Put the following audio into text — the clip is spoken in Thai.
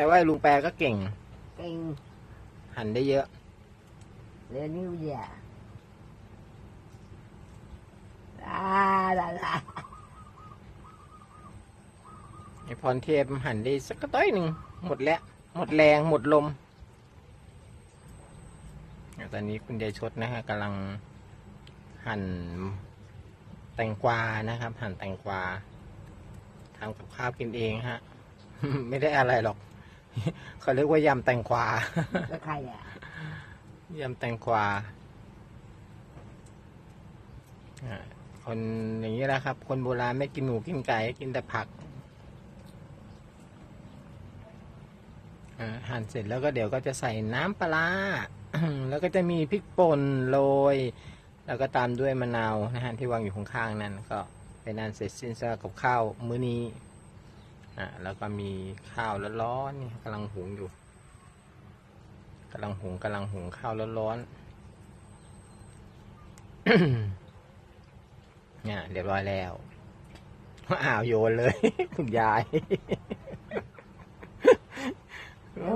แต่ว่าลุงแปรก็เก่ง เก่งหั่นได้เยอะ เรียนนิ้วเหยียลาลาลาไอพรเทพหั่นได้สักกระต้อยหนึ่งหมดแล้ว หมดแรงหมดลมตอนนี้คุณยายชดนะฮะกำลังหั่นแตงกวานะครับ หั่นแตงกวาทำกับข้าวกินเองฮะ ไม่ได้อะไรหรอก เขาเรียกว่ายำแตงกวาแล้วใครอะยำแตงกวาอ่าคนอย่างนี้แหละครับ คนโบราณไม่กินหนูกินไก่กินแต่ผักอ่าหั่นเสร็จแล้วก็เดี๋ยวก็จะใส่น้ำปลาร้าแล้วก็จะมีพริกป่นโรย แล้วก็ตามด้วยมะนาวนะฮะที่วางอยู่ข้างๆนั่นก็เป็นอันเสร็จสิ้นสำหรับกับข้าวมื้อนี้่ะแล้วก็มีข้าวร้อนๆนี่กำลังหุงอยู่กำลังหุงกำลังหุงข้าวร้อนๆเนี่ยเรียบร้อยแล้วอ้าวโยนเลย คุณยายโอ้